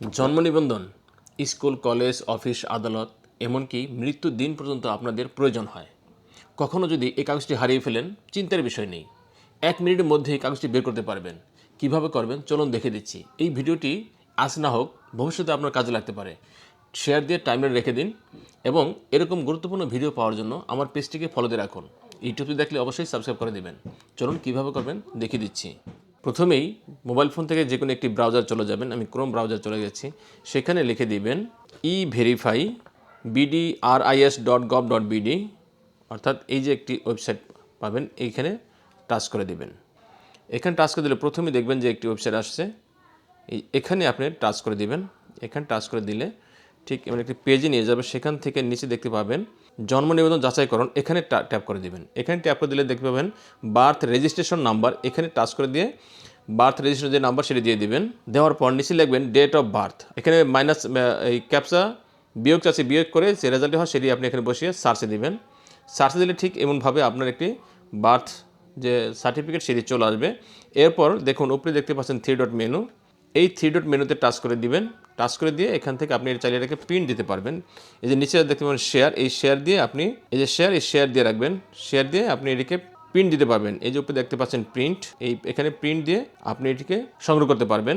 জন্ম নিবন্ধন, school, college, office, আদালত, এমনকি মৃত্যুর দিন পর্যন্ত আপনাদের প্রয়োজন হয়। কখনও যদি এই কাগজটি হারিয়ে ফেলেন, চিন্তার বিষয় নেই। এক মিনিটের মধ্যে এই কাগজটি বের করতে পারবেন। কীভাবে করবেন? চলুন দেখে দিচ্ছি। এই ভিডিওটি আজ না হোক, ভবিষ্যতে আপনার কাজে লাগতে পারে। শেয়ার দিয়ে টাইমলাইন রেখে দিন এবং এরকম গুরুত্বপূর্ণ ভিডিও পাওয়ার জন্য আমার পেজটিকে ফলোতে রাখুন। ইউটিউবে দেখলে অবশ্যই সাবস্ক্রাইব করে দেবেন। চলুন কীভাবে করবেন? দেখিয়ে দিচ্ছি। প্রথমেই মোবাইল ফোন থেকে যে কোনো একটি ব্রাউজার চলে যাবেন। আমি ক্রোম ব্রাউজার চলে গেছি। সেখানে লিখে দিবেন e verify BD R IS dot gov dot BD অর্থাৎ এই যে একটি ওয়েবসাইট পাবেন, এইখানে টাচ করে দিবেন। এখানে টাচ করে দিলে প্রথমেই দেখবেন যে একটি ওয়েবসাইট আসছে। এখানে আপনি টাচ করে দিবেন। এখানে টাচ করে দিলে ঠিক এমন একটি পেজে নিয়ে যাবে, সেখান থেকে নিচে দেখতে পাবেন জন্ম নিবন্ধন যাচাইকরণ, এখানে ট্যাপ করে দিবেন। এখানে ট্যাপ করে দিলে দেখতে পাবেন বার্থ রেজিস্ট্রেশন নাম্বার এখানে টাচ করে দিয়ে বার্থ রেজিস্ট্রেশন যে নাম্বার সেটি দিয়ে দিবেন। দেওয়ার পর নিচে লিখবেন ডেট অফ বার্থ এখানে মাইনাস এই ক্যাপসা বিয়োগ চাষে বিয়োগ করে যে রেজাল্ট হয় সেটি আপনি এখানে বসিয়ে সার্চে দিবেন। সার্চে দিলে ঠিক এমনভাবে আপনার একটি বার্থ যে সার্টিফিকেট সেটি চলে আসবে। এরপর দেখুন উপরে দেখতে পাচ্ছেন থ্রি ডট মেনু এই থ্রি ডট মেনুতে টাচ করে দিবেন। টাচ করে দিয়ে এখান থেকে আপনি চালিয়ে এটাকে প্রিন্ট দিতে পারবেন। এই যে নিচে দেখতে পাবেন শেয়ার এই শেয়ার দিয়ে আপনি, এই যে শেয়ার এই শেয়ার দিয়ে রাখবেন। শেয়ার দিয়ে আপনি এটিকে প্রিন্ট দিতে পারবেন। এই যে উপরে দেখতে পাচ্ছেন প্রিন্ট এই এখানে প্রিন্ট দিয়ে আপনি এটিকে সংগ্রহ করতে পারবেন।